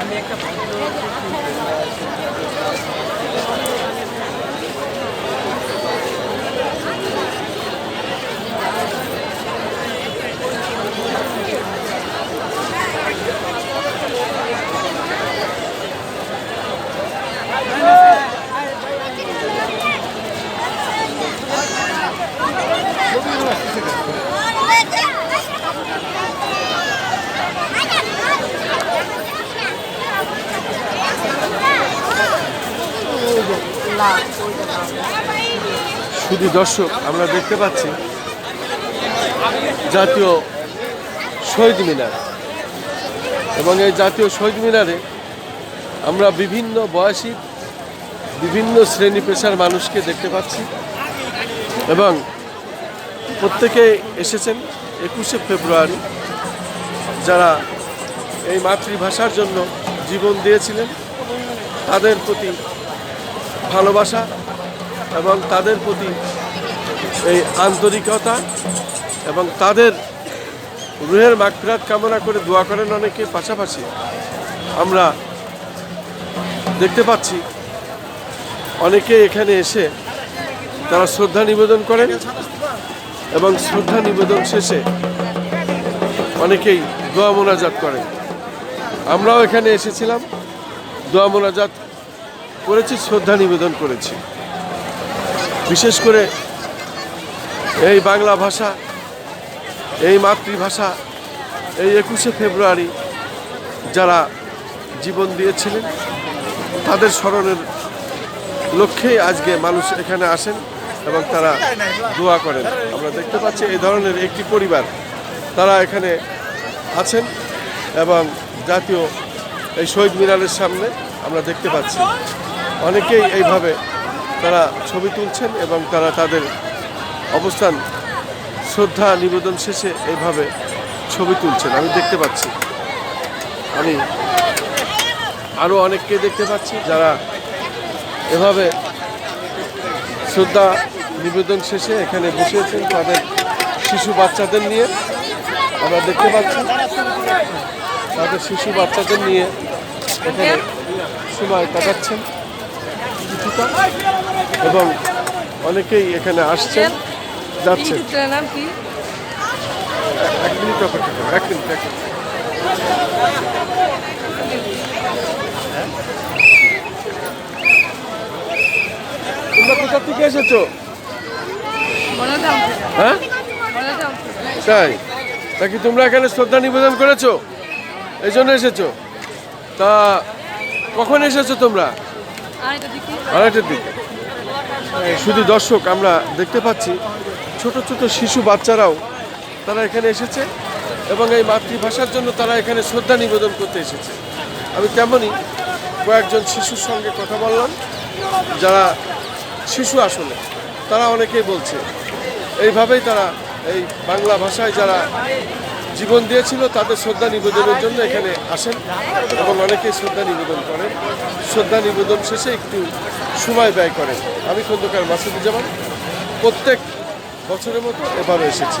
আমি একটা শুধু দর্শক, আমরা দেখতে পাচ্ছি জাতীয় শহীদ মিনার। এবং এই জাতীয় শহীদ মিনারে আমরা বিভিন্ন বয়সী, বিভিন্ন শ্রেণি পেশার মানুষকে দেখতে পাচ্ছি এবং প্রত্যেকে এসেছেন একুশে ফেব্রুয়ারি। যারা এই মাতৃভাষার জন্য জীবন দিয়েছিলেন, তাদের প্রতি ভালোবাসা এবং তাদের প্রতি এই আন্তরিকতা এবং তাদের রুহের মাগফিরাত কামনা করে দোয়া করেন অনেকে। পাশাপাশি আমরা দেখতে পাচ্ছি অনেকে এখানে এসে তারা শ্রদ্ধা নিবেদন করেন এবং শ্রদ্ধা নিবেদন শেষে অনেকেই দোয়া মোনাজাত করেন। আমরাও এখানে এসেছিলাম। দোয়া মোনাজাত করেছি, শ্রদ্ধা নিবেদন করেছি। বিশেষ করে এই বাংলা ভাষা, এই মাতৃভাষা, এই একুশে ফেব্রুয়ারি যারা জীবন দিয়েছিলেন, তাদের স্মরণের লক্ষ্যেই আজকে মানুষ এখানে আসেন এবং তারা দোয়া করেন। আমরা দেখতে পাচ্ছি এই ধরনের একটি পরিবার, তারা এখানে আছেন এবং জাতীয় এই শহীদ মিনারের সামনে আমরা দেখতে পাচ্ছি। অনেকেই এইভাবে তারা ছবি তুলছেন এবং তারা তাদের অবস্থান, শ্রদ্ধা, নিবেদন শেষে এইভাবে ছবি তুলছেন। আমি দেখতে পাচ্ছি। আমি আরও অনেককে দেখতে পাচ্ছি যারা এভাবে শ্রদ্ধা, নিবেদন শেষে এখানে বসেছেন তাদের শিশু বাচ্চাদের নিয়ে। আমরা দেখতে পাচ্ছি তাদের শিশু বাচ্চাদের নিয়ে এখানে সময় কাটাচ্ছেন। এবং অনেকেই এখানে আসছেন যাচ্ছেন। নাম কি? এক মিনিট অপেক্ষা করো এক মিনিট এক মিনিট। তোমরা কোথা থেকে এসেছ? হ্যাঁ? তাই? তা কি তোমরা এখানে শ্রদ্ধা নিবেদন করেছ? এই জন্য এসেছ? তা কখন এসেছ তোমরা? আড়াইটার দিকে। শুধু দর্শক আমরা দেখতে পাচ্ছি, ছোট ছোট শিশু বাচ্চারাও তারা এখানে এসেছে এবং এই মাতৃভাষার জন্য তারা এখানে শ্রদ্ধা নিবেদন করতে এসেছে। আমি তেমনই কয়েকজন শিশুর সঙ্গে কথা বললাম, যারা শিশু আসলে, তারা অনেকেই বলছে। এইভাবেই তারা এই বাংলা ভাষায় যারা জীবন দিয়েছিল, তাদের শ্রদ্ধা নিবেদনের জন্য এখানে আসেন এবং অনেকেই শ্রদ্ধা নিবেদন করেন। শ্রদ্ধা নিবেদন শেষে একটু সময় ব্যয় করেন। আমি খন্দকার মাসুদুজ্জামান, প্রত্যেক বছরের মতো এভাবে এসেছি।